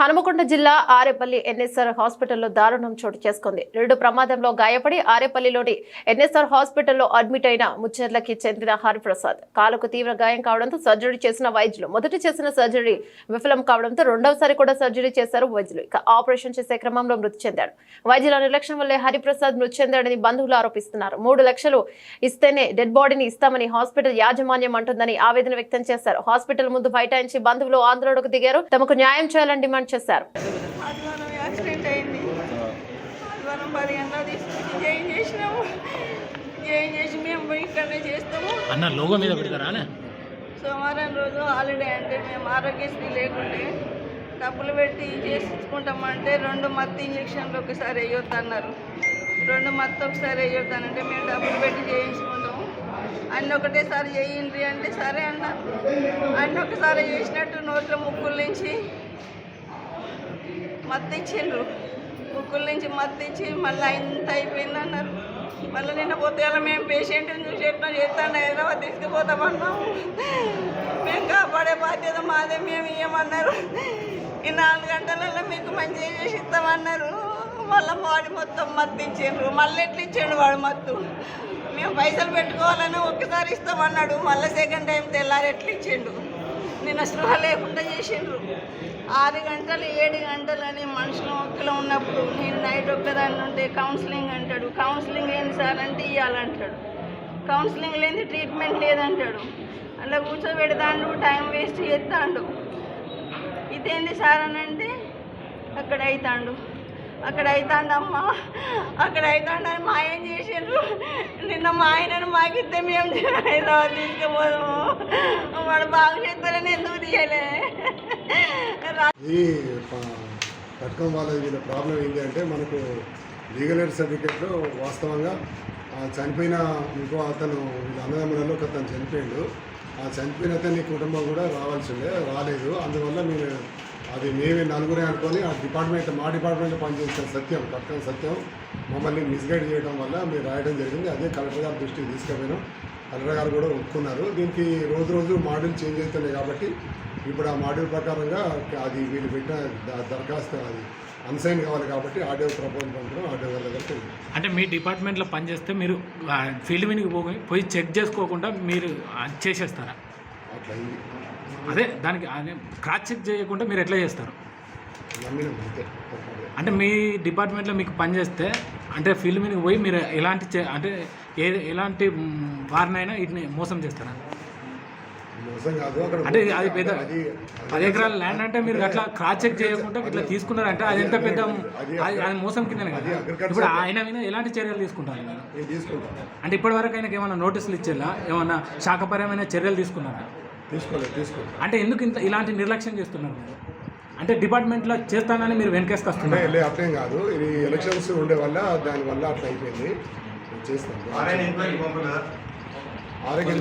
హనుమకొండ జిల్లా ఆరేపల్లి ఎన్ఎస్ఆర్ హాస్పిటల్లో దారుణం చోటు చేసుకుంది. రెండు ప్రమాదంలో గాయపడి ఆరేపల్లిలోని ఎన్ఎస్ఆర్ హాస్పిటల్లో అడ్మిట్ అయిన ముచ్చెర్లకి చెందిన హరిప్రసాద్. కాలుకు తీవ్ర గాయం కావడంతో సర్జరీ చేసిన వైద్యులు. మొదట చేసిన సర్జరీ విఫలం కావడంతో రెండవసారి కూడా సర్జరీ చేశారు వైద్యులు. ఇక ఆపరేషన్ చేసే క్రమంలో మృతి చెందాడు. వైద్యుల నిర్లక్ష్యం వల్లే హరిప్రసాద్ మృతి చెందాడని బంధువులు ఆరోపిస్తున్నారు. మూడు లక్షలు ఇస్తేనే డెడ్ బాడీని ఇస్తామని హాస్పిటల్ యాజమాన్యం అంటుందని ఆవేదన వ్యక్తం చేశారు. హాస్పిటల్ ముందు బైఠాయించి బంధువులు ఆందోళనకు దిగారు. తమకు న్యాయం చేయాలని డిమాండ్ చేశారు. అన్న లోగో మీద పెడతారా? సోమవారం రోజు హాలిడే అంటే మేము ఆరోగ్యశ్రీ లేకుంటే డబ్బులు పెట్టి చేసుకుంటామంటే రెండు మత్తు ఇంజక్షన్లు ఒకసారి వేయొద్దు అన్నారు రెండు మత్తు ఒకసారి వేయొద్దు అనంటే మేము డబ్బులు పెట్టి చేయించుకుంటాము. అన్ని ఒకటేసారి చేయండి అంటే సరే అన్నారు అన్ని ఒకసారి చేసినట్టు నోట్ల ముక్కుల నుంచి మత్తు ఇచ్చిండ్రు ముక్కుల నుంచి మత్తు ఇచ్చి మళ్ళీ ఇంత అయిపోయింది అన్నారు. మళ్ళీ నిన్న పోతే అలా మేము పేషెంట్ని చూసి ఎట్లా చేస్తాను హైదరాబాద్ తీసుకుపోతామన్నాము మేము కాపాడే బాధ్యత మాదే మేము ఇవ్వమన్నారు ఈ నాలుగు గంటలలో మీకు మంచిగా చేసి ఇస్తామన్నారు మళ్ళీ వాడి మొత్తం మత్తు ఇచ్చిండ్రు మళ్ళీ ఎట్లా ఇచ్చిండు వాడు మత్తు? మేము పైసలు పెట్టుకోవాలని ఒక్కసారి ఇస్తామన్నాడు మళ్ళీ సెకండ్ టైం తెల్లారి ఎట్లా ఇచ్చిండు? నిన్న స్పృహ లేకుండా చేసిండ్రు. ఆరు గంటలు ఏడు గంటలు అని మనుషులు ఒక్కలో ఉన్నప్పుడు నేను నైట్ ఒక్కదాన్ని ఉంటే కౌన్సిలింగ్ అంటాడు. కౌన్సిలింగ్ ఏంది సార్ అంటే ఇవ్వాలంటాడు కౌన్సిలింగ్ లేని ట్రీట్మెంట్ లేదంటాడు. అలా కూర్చోబెడతాండు టైం వేస్ట్ చేస్తాడు. ఇదేంది సార్ అని అంటే అక్కడ అవుతాండు అక్కడ అవుతాండమ్మా అక్కడ అవుతాండని మా ఆయన చేసిండ్రు? నిన్న మా ఆయనను మాకిస్తే మేము హైదరాబాద్ తీసుకుపోదాము. వాడు బాగు చేస్తారని ఎందుకు తీయలే? పథకం వాళ్ళ వీళ్ళ ప్రాబ్లం ఏంటి అంటే మనకు లీగల్ ఎయిడ్ సర్టిఫికేట్లో వాస్తవంగా చనిపోయిన ఇంకో అతను వీళ్ళ అన్నదమ్ములలో ఒక అతను చనిపోయిండు. ఆ చనిపోయిన అతని కుటుంబం కూడా రావాల్సిందే రాలేదు. అందువల్ల మీరు అది మేమే నలుగురే అనుకొని ఆ డిపార్ట్మెంట్ మా డిపార్ట్మెంట్లో పనిచేసిన సత్యం పథకం సత్యం మమ్మల్ని మిస్గైడ్ చేయడం వల్ల మీరు రాయడం జరిగింది. అదే కలెక్టర్ గారి దృష్టికి తీసుకుపోయినాం. కలెక్టర్ గారు కూడా ఒప్పుకున్నారు. దీనికి రోజు రోజు మోడల్ చేంజ్ అవుతున్నాయి కాబట్టి ఇప్పుడు ఆ మాడ్యూల్ ప్రకారంగా అది వీళ్ళు పెట్టిన దరఖాస్తు అది అన్సైన్ కావాలి కాబట్టి ఆడియో ప్రపోజల్ పంపడం ఆడియో వెళ్ళింది. అంటే మీ డిపార్ట్మెంట్లో పనిచేస్తే మీరు ఫీల్డ్ మీదకి పోయి పోయి చెక్ చేసుకోకుండా మీరు చేసేస్తారా? అట్లా అదే దానికి క్రాస్ చెక్ చేయకుండా మీరు ఎట్లా చేస్తారు? అంటే మీ డిపార్ట్మెంట్లో మీకు పని చేస్తే అంటే ఫీల్డ్ మీదకి పోయి మీరు ఎలాంటి అంటే ఏ ఎలాంటి వారినైనా వీటిని మోసం చేస్తారా? అంటే అది పెద్ద పది ఎకరాల ల్యాండ్ అంటే మీరు అట్లా క్రాస్ చెక్ చేయకుండా ఇట్లా తీసుకున్నారంటే అది ఎంత పెద్ద అది మోసం కిందనే కదా. ఇప్పుడు ఆయన మీద ఎలాంటి చర్యలు తీసుకుంటారు అంటే ఇప్పటి వరకు ఆయనకి ఏమైనా నోటీసులు ఇచ్చేలా? ఏమైనా శాఖపరమైన చర్యలు తీసుకున్నారా? తీసుకోలేదు తీసుకోలేదు అంటే ఎందుకు ఇంత ఇలాంటి నిర్లక్ష్యం చేస్తున్నారు మీరు? అంటే డిపార్ట్మెంట్లో చేస్తానని మీరు వెనకేసుకొస్తున్నారు. లే అట్లేం కాదు. ఇది ఎలక్షన్స్ ఉండే వల్ల దానివల్ల అట్లా అయిపోయింది. చేస్తాను. ఆరోగ్యం